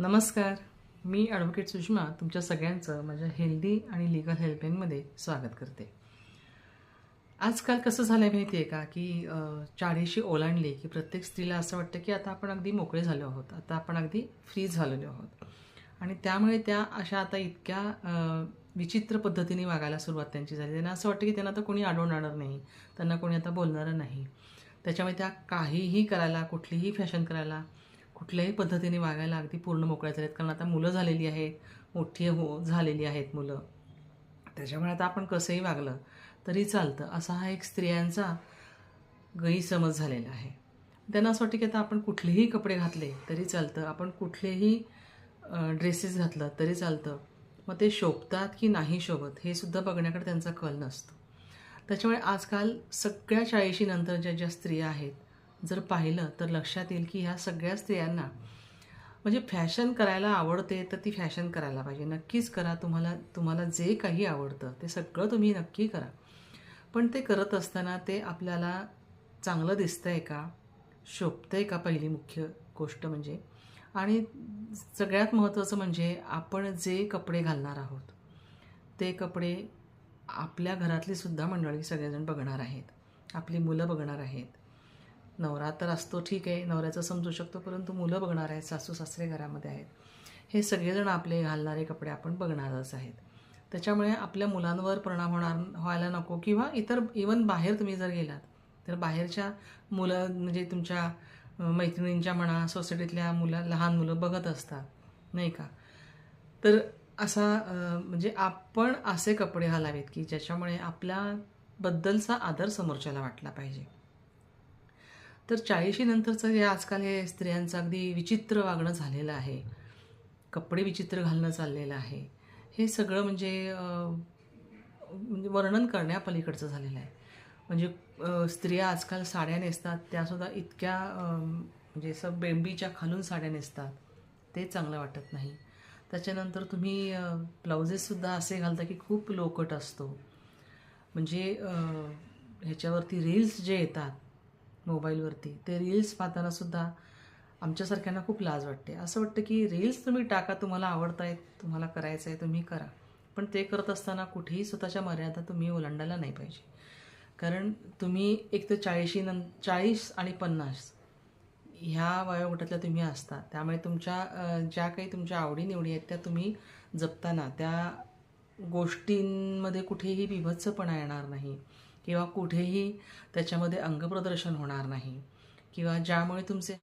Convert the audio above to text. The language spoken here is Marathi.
नमस्कार मी ॲडव्होकेट सुषमा तुमच्या सगळ्यांचं माझ्या हेल्दी आणि लिगल हेल्पलाईनमध्ये स्वागत करते. आजकाल कसं झालं आहे माहिती आहे का की चाळीशी ओलांडली की प्रत्येक स्त्रीला असं वाटतं की आता आपण अगदी मोकळे झालो आहोत आता आपण अगदी फ्री झालेलो आहोत. आणि त्यामुळे त्या अशा आता इतक्या विचित्र पद्धतीने वागायला सुरुवात त्यांची झाली. त्यांना असं वाटतं की त्यांना आता कोणी अडवणार नाही त्यांना कोणी आता बोलणारं नाही. त्याच्यामुळे त्या काहीही करायला कुठलीही फॅशन करायला कुठल्याही पद्धतीने वागायला अगदी पूर्ण मोकळ्या झाल्यात कारण आता मुलं झालेली आहेत मोठी हो झालेली आहेत मुलं. त्याच्यामुळे आता आपण कसंही वागलं तरी चालतं. असा हा एक स्त्रियांचा गैरसमज झालेला आहे. त्यांना असं वाटतं की आता आपण कुठलेही कपडे घातले तरी चालतं. आपण कुठलेही ड्रेसेस घातलं तरी चालतं. मग ते शोभतात की नाही शोभत हे सुद्धा बघण्याकडे त्यांचा कल नसतो. त्याच्यामुळे आजकाल सगळ्या चाळीशी नंतरच्या ज्या स्त्रिया आहेत जर पाहिलं तर लक्षात येईल की ह्या सगळ्या स्त्रियांना म्हणजे फॅशन करायला आवडते तर ती फॅशन करायला पाहिजे. नक्कीच करा तुम्हाला तुम्हाला जे काही आवडतं ते सगळं तुम्ही नक्की करा. पण ते करत असताना ते आपल्याला चांगलं दिसतं आहे का? शोभतं आहे का पहिली मुख्य गोष्ट म्हणजे? आणि सगळ्यात महत्त्वाचं म्हणजे आपण जे कपडे घालणार आहोत ते कपडे आपल्या घरातली सुद्धा मंडळी सगळेजण बघणार आहेत. आपली मुलं बघणार आहेत. नवरा तर असतो ठीक आहे. नवऱ्याचं समजू शकतो परंतु मुलं बघणार आहेत सासू सासरे घरामध्ये आहेत. हे सगळेजण आपले घालणारे कपडे आपण बघणारच आहेत. त्याच्यामुळे आपल्या मुलांवर परिणाम होणार व्हायला नको. किंवा इतर इवन बाहेर तुम्ही जर गेलात तर बाहेरच्या मुलं म्हणजे तुमच्या मैत्रिणींच्या म्हणा सोसायटीतल्या मुलं लहान मुलं बघत असतात नाही का? तर असा म्हणजे आपण असे कपडे घालावेत की ज्याच्यामुळे आपल्याबद्दलचा आदर समोरच्याला वाटला पाहिजे. तर चाळीशी नंतरचं जे आजकाल हे स्त्रियांचं अगदी विचित्र वागणं झालेलं आहे. कपडे विचित्र घालणं चाललेलं आहे. हे सगळं म्हणजे म्हणजे वर्णन करण्यापलीकडचं झालेलं आहे. म्हणजे स्त्रिया आजकाल साड्या नेसतात त्यासुद्धा इतक्या म्हणजे असं बेंबीच्या खालून साड्या नेसतात. ते चांगलं वाटत नाही. त्याच्यानंतर तुम्ही ब्लाउजेससुद्धा असे घालता की खूप लोकट असतो. म्हणजे ह्याच्यावरती रील्स जे येतात मोबाईलवरती. ते रील्स पाहताना सुद्धा आमच्यासारख्यांना खूप लाज वाटते. असं वाटतं की रील्स तुम्ही टाका तुम्हाला आवडत आहेत तुम्हाला करायचं आहे तुम्ही करा. पण ते करत असताना कुठेही स्वतःच्या मर्यादा तुम्ही ओलांडायला नाही पाहिजे. कारण तुम्ही एक तर चाळीशी नं चाळीस आणि पन्नास ह्या वयोगटातल्या तुम्ही असता. त्यामुळे तुमच्या ज्या काही तुमच्या आवडीनिवडी आहेत त्या तुम्ही जपताना त्या गोष्टींमध्ये कुठेही बिभत्सपणा येणार नाही. किंवा कुठेही त्याच्यामध्ये अंगप्रदर्शन होणार नाही किंवा ज्यामुळे तुमचे